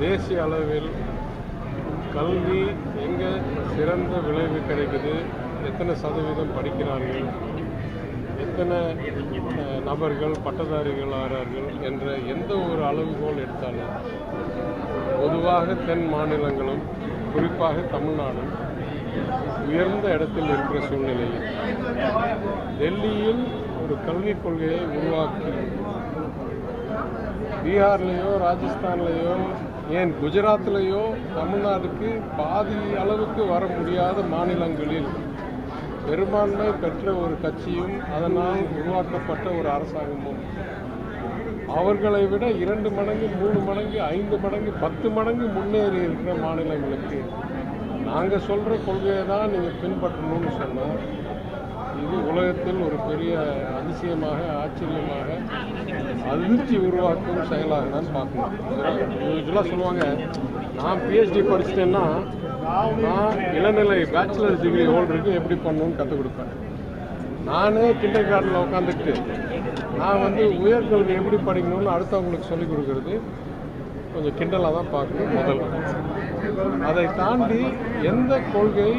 தேசிய அளவில் கல்வி எங்கே சிறந்த விளைவு கிடைக்குது? எத்தனை சதவீதம் படிக்கிறார்கள்? எத்தனை நபர்கள் பட்டதாரிகள் ஆகிறார்கள் என்ற எந்த ஒரு அளவுகோல் எடுத்தாலும் பொதுவாக தென் மாநிலங்களும் குறிப்பாக தமிழ்நாடும் உயர்ந்த இடத்தில் இருக்கிற சூழ்நிலையில் டெல்லியில் ஒரு கல்விக் கொள்கையை உருவாக்கி பீகார்லேயோ ராஜஸ்தான்லேயோ ஏன் குஜராத்லேயோ தமிழ்நாட்டுக்கு பாதி அளவுக்கு வர முடியாத மாநிலங்களில் பெரும்பான்மை பெற்ற ஒரு கட்சியும் அதனால் உருவாக்கப்பட்ட ஒரு அரசாங்கமும். அவர்களை விட இரண்டு மடங்கு மூணு மடங்கு ஐந்து மடங்கு பத்து மடங்கு முன்னேறி இருக்கிற மாநிலங்களுக்கு நாங்கள் சொல்கிற கொள்கையை தான் நீங்கள் பின்பற்றணும்னு சொன்னால் வந்து உலகத்தில் ஒரு பெரிய அதிசயமாக ஆச்சரியமாக அதிர்ச்சி உருவாக்கும் செயலாக தான் பார்க்கணும் யூஸ்வலாக சொல்லுவாங்க நான் பிஹெச்டி படிச்சிட்டேன்னா நான் இளநிலை பேச்சுலர் டிகிரி ஹோல்டருக்கு எப்படி பண்ணணும்னு கற்றுக் கொடுப்பேன். நானே கிண்டர் கார்டனில் உட்காந்துக்கிட்டு நான் வந்து உயர்கல்வி எப்படி படிக்கணும்னு அடுத்தவங்களுக்கு சொல்லிக் கொடுக்கறது கொஞ்சம் கிண்டலாக தான் பார்க்கணும் முதல் அதை தாண்டி எந்த கொள்கை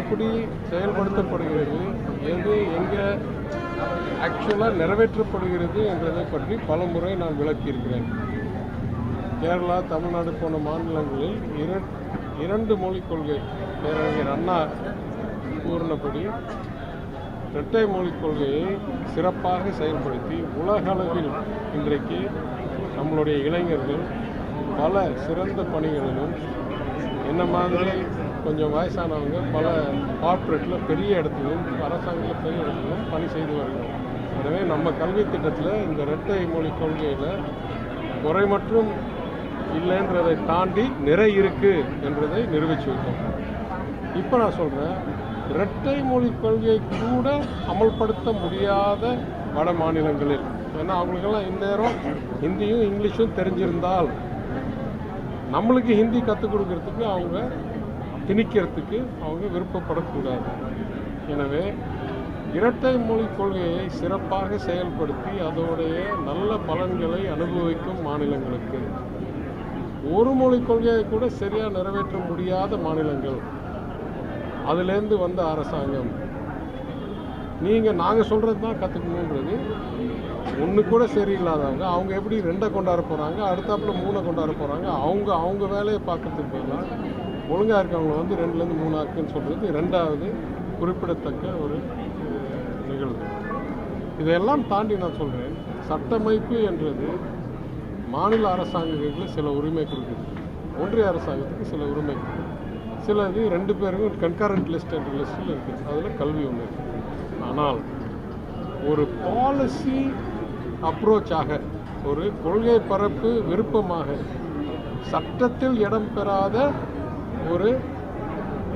எப்படி செயல்படுத்தப்படுகிறது எது எங்கே ஆக்சுவலாக நிறைவேற்றப்படுகிறது என்றதை பற்றி பல முறை நான் விளக்கியிருக்கிறேன். கேரளா தமிழ்நாடு போன்ற மாநிலங்களில் இர இரண்டு மொழிக் கொள்கை பேரறிஞர் அண்ணா கூறினபடி இரட்டை மொழிக் கொள்கையை சிறப்பாக செயல்படுத்தி உலகளவில் இன்றைக்கு நம்மளுடைய இளைஞர்கள் பல சிறந்த பணிகளிலும் என்ன மாதிரி கொஞ்சம் வயசானவங்க பல கார்ப்பரேட்டில் பெரிய இடத்துலையும் அரசாங்கத்தில் பெரிய இடத்துலையும் பணி செய்து வருகிறோம். எனவே நம்ம கல்வி திட்டத்தில் இந்த இரட்டை மொழி கொள்கையில் குறை மற்றும் இல்லைன்றதை தாண்டி நிறை இருக்குது என்றதை நிரூபிச்சு இப்போ நான் சொல்கிறேன் இரட்டை மொழி கொள்கையை கூட அமல்படுத்த முடியாத வட மாநிலங்களில். ஏன்னா அவங்களுக்கெல்லாம் இந்நேரம் ஹிந்தியும் இங்கிலீஷும் தெரிஞ்சிருந்தால் நம்மளுக்கு ஹிந்தி கற்றுக் கொடுக்கறதுக்கு அவங்க திணிக்கிறதுக்கு அவங்க விருப்பப்படக்கூடாது. எனவே இரட்டை மொழி கொள்கையை சிறப்பாக செயல்படுத்தி அதோடைய நல்ல பலன்களை அனுபவிக்கும் மாநிலங்களுக்கு. ஒரு மொழி கொள்கையை கூட சரியாக நிறைவேற்ற முடியாத மாநிலங்கள். அதுலேருந்து வந்த அரசாங்கம். நீங்கள் நாங்கள் சொல்கிறது தான் கற்றுக்கணுன்றது ஒன்று கூட சரியில்லாதவங்க அவங்க எப்படி ரெண்டை கொண்டாட போகிறாங்க அடுத்தாப்புல மூணை கொண்டாட போகிறாங்க அவங்க அவங்க வேலையை பார்க்கறதுக்கு பதிலாக ஒழுங்காக இருக்கவங்க வந்து ரெண்டுலேருந்து மூணு ஆக்குன்னு சொல்கிறது ரெண்டாவது குறிப்பிடத்தக்க ஒரு நிகழ்வு. இதையெல்லாம் தாண்டி நான் சொல்கிறேன் சட்டமைப்பு என்றது மாநில அரசாங்கங்களுக்கு சில உரிமை கொடுக்குது. ஒன்றிய அரசாங்கத்துக்கு சில உரிமை கொடுக்குது. சில இது ரெண்டு பேருக்கும் கன்கரண்ட் லிஸ்ட் என்ற லிஸ்ட்டில் இருக்குது அதில் கல்வி ஒன்று இருக்குது ஆனால் ஒரு பாலிசி அப்ரோச்சாக ஒரு கொள்கை பரப்பு விருப்பமாக சட்டத்தில் இடம்பெறாத ஒரு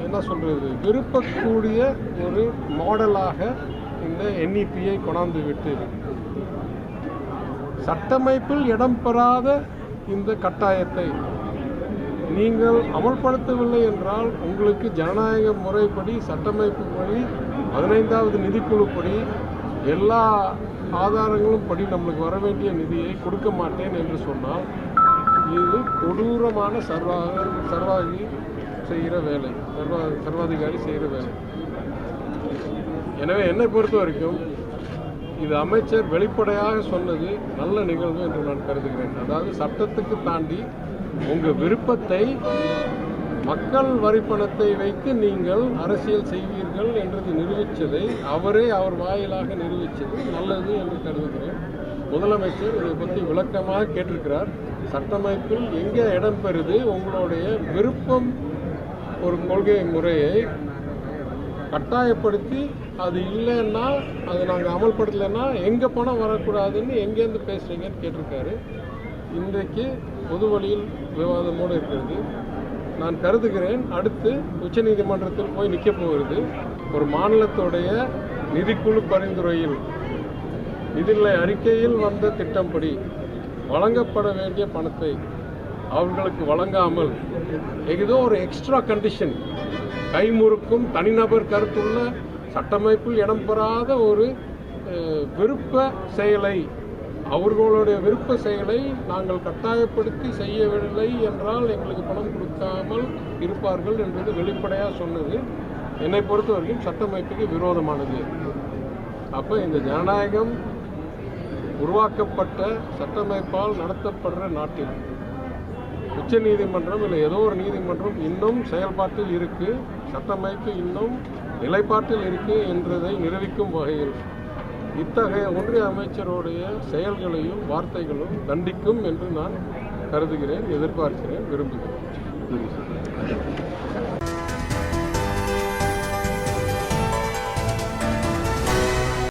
என்ன சொல்கிறது விருப்பக்கூடிய ஒரு மாடலாக இந்த என்இபியை கொண்டாந்து விட்டு சட்டமைப்பில் இடம்பெறாத இந்த கட்டாயத்தை நீங்கள் அமல்படுத்தவில்லை என்றால் உங்களுக்கு ஜனநாயக முறைப்படி சட்டமைப்பு படி பதினைந்தாவது நிதிக்குழுப்படி எல்லா ஆதாரங்களும் படி நம்மளுக்கு வர வேண்டிய நிதியை கொடுக்க மாட்டேன் என்று சொன்னால் இது கொடூரமான சர்வாக சர்வாகி செய்கிற வேலை சர்வா சர்வாதிகாரி செய்கிற வேலை. எனவே என்னை பொறுத்த வரைக்கும் இது அமைச்சர் வெளிப்படையாக சொன்னது நல்ல நிகழ்வு என்று நான் கருதுகிறேன். அதாவது சட்டத்துக்கு தாண்டி உங்கள் விருப்பத்தை மக்கள் வரிப்பணத்தை வைத்து நீங்கள் அரசியல் செய்வீர்கள் என்றது நிரூபித்ததை அவரே அவர் வாயிலாக நிரூபித்தது நல்லது என்று கருதுகிறேன். முதலமைச்சர் இதை பற்றி விளக்கமாக கேட்டிருக்கிறார். சட்டமைப்பில் எங்கே இடம் பெறுது உங்களுடைய விருப்பம் ஒரு கொள்கை முறையை கட்டாயப்படுத்தி அது இல்லைன்னா அது நாங்கள் அமல்படுத்தலைன்னா எங்கே பணம் வரக்கூடாதுன்னு எங்கேருந்து பேசுகிறீங்கன்னு கேட்டிருக்காரு. இன்றைக்கு பொது வழியில் விவாதமோடு இருக்கிறது. நான் கருதுகிறேன். அடுத்து உச்சநீதிமன்றத்தில் போய் நிற்க போகிறது. ஒரு மாநிலத்துடைய நிதிக்குழு பரிந்துரையில் நிதிநிலை அறிக்கையில் வந்த திட்டம்படி வழங்கப்பட வேண்டிய பணத்தை அவர்களுக்கு வழங்காமல் ஏதோ ஒரு எக்ஸ்ட்ரா கண்டிஷன் கைமுறுக்கும் தனிநபர் கருத்துள்ள சட்டமைப்பில் இடம்பெறாத ஒரு விருப்ப செயலை அவர்களுடைய விருப்ப செயலை நாங்கள் கட்டாயப்படுத்தி செய்யவில்லை என்றால் எங்களுக்கு பணம் கொடுக்காமல் இருப்பார்கள் என்பது வெளிப்படையாக சொன்னது. என்னை பொறுத்த வரைக்கும் சட்டமைப்புக்கு விரோதமானது. அப்போ இந்த ஜனநாயகம் உருவாக்கப்பட்ட சட்டமைப்பால் நடத்தப்படுற நாட்டில் உச்ச நீதிமன்றம் இல்லை ஏதோ ஒரு நீதிமன்றம் இன்னும் செயல்பாட்டில் இருக்கு சட்டமைப்பு இன்னும் நிலைப்பாட்டில் இருக்கு என்றதை நிரூபிக்கும் வகையில் இத்தகைய ஒன்றிய அமைச்சருடைய செயல்களையும் வார்த்தைகளும் தண்டிக்கும் என்று நான் கருதுகிறேன் எதிர்பார்க்கிறேன் விரும்புகிறேன்.